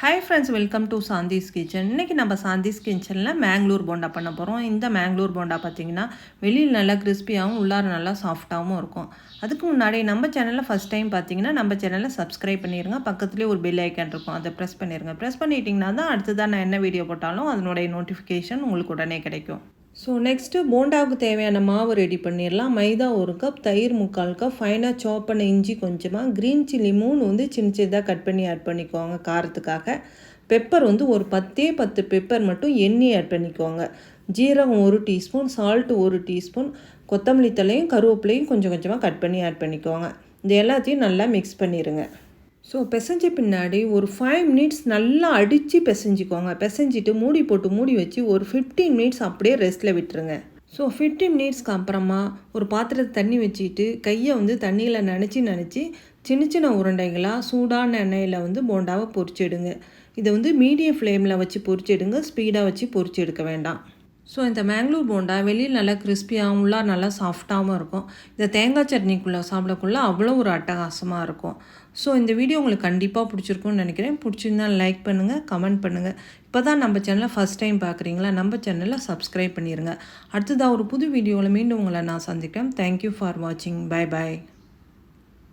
Hi friends welcome to Shanthi's kitchen இன்றைக்கி நம்ம சாந்திஸ் கிச்சனில் மேங்களூர் போண்டா பண்ண போகிறோம் இந்த மேங்களூர் போண்டா பார்த்தீங்கன்னா வெளியில் நல்லா கிறிஸ்பியாகவும் உள்ளார நல்லா சாஃப்டாகவும் இருக்கும். அதுக்கு முன்னாடி நம்ம சேனலில் ஃபஸ்ட் டைம் பார்த்தீங்கன்னா நம்ம சேனலை சப்ஸ்கிரைப் பண்ணிடுங்க பக்கத்துலேயே ஒரு பெல் ஐக்கான் இருக்கும். அதை ப்ரெஸ் பண்ணிடுங்க ப்ரெஸ் பண்ணிட்டிங்கன்னா தான் அடுத்ததான் நான் என்ன வீடியோ போட்டாலும் அதனுடைய நோட்டிஃபிகேஷன் உங்களுக்கு உடனே கிடைக்கும். ஸோ நெக்ஸ்ட்டு போண்டாவுக்கு தேவையான மாவு ரெடி பண்ணிடலாம் மைதா ஒரு கப் தயிர் முக்கால் கப் ஃபைனாக சாப் பண்ண இஞ்சி கொஞ்சமாக க்ரீன் சில்லி மூணு வந்து சின்ன சின்னதாக கட் பண்ணி ஆட் பண்ணிக்கோங்க காரத்துக்காக. பெப்பர் வந்து ஒரு பத்தே பத்து பெப்பர் மட்டும் எண்ணெய் ஆட் பண்ணிக்கோங்க. ஜீரகம் ஒரு டீஸ்பூன் சால்ட்டு ஒரு டீஸ்பூன் கொத்தமல்லி தலையும் கருவேப்பிலையும் கொஞ்சம் கொஞ்சமாக கட் பண்ணி ஆட் பண்ணிக்கோங்க. இது எல்லாத்தையும் நல்லா மிக்ஸ் பண்ணிடுங்க ஸோ பிசைஞ்ச பின்னாடி ஒரு ஃபைவ் மினிட்ஸ் நல்லா அடித்து பிசைஞ்சிக்கோங்க. பிசைஞ்சிட்டு மூடி போட்டு மூடி வச்சு ஒரு ஃபிஃப்டீன் மினிட்ஸ் அப்படியே ரெஸ்ட்டில் விட்டுருங்க. ஸோ ஃபிஃப்டீன் மினிட்ஸ்க்கு அப்புறமா ஒரு பாத்திரத்தை தண்ணி வச்சுக்கிட்டு கையை வந்து தண்ணியில் நினச்சி நினச்சி சின்ன சின்ன உருண்டைகளாக சூடான எண்ணெயில் வந்து போண்டாவை பொரிச்சிடுங்க இதை வந்து மீடியம் ஃப்ளேமில் வச்சு பொரிச்சிடுங்க ஸ்பீடாக வச்சு பொரிச்சு எடுக்க வேண்டாம். ஸோ இந்த மேங்களூர் போண்டா வெளியில் நல்லா கிறிஸ்பியாகவும் உள்ளார் நல்லா சாஃப்டாகவும் இருக்கும். இந்த தேங்காய் சட்னிக்குள்ளே சாப்பிடக்குள்ளே அவ்வளோ ஒரு அட்டகாசமாக இருக்கும். ஸோ இந்த வீடியோ உங்களுக்கு கண்டிப்பாக பிடிச்சிருக்கும்னு நினைக்கிறேன். பிடிச்சிருந்தா லைக் பண்ணுங்கள் கமெண்ட் பண்ணுங்கள் இப்போ தான் நம்ம சேனலை ஃபஸ்ட் டைம் பார்க்குறீங்களா நம்ம சேனலில் சப்ஸ்கிரைப் பண்ணிடுங்க அடுத்ததாக ஒரு புது வீடியோவில் மீண்டும் உங்களை நான் சந்திக்கிறேன். தேங்க்யூ ஃபார் வாட்சிங் பை பாய்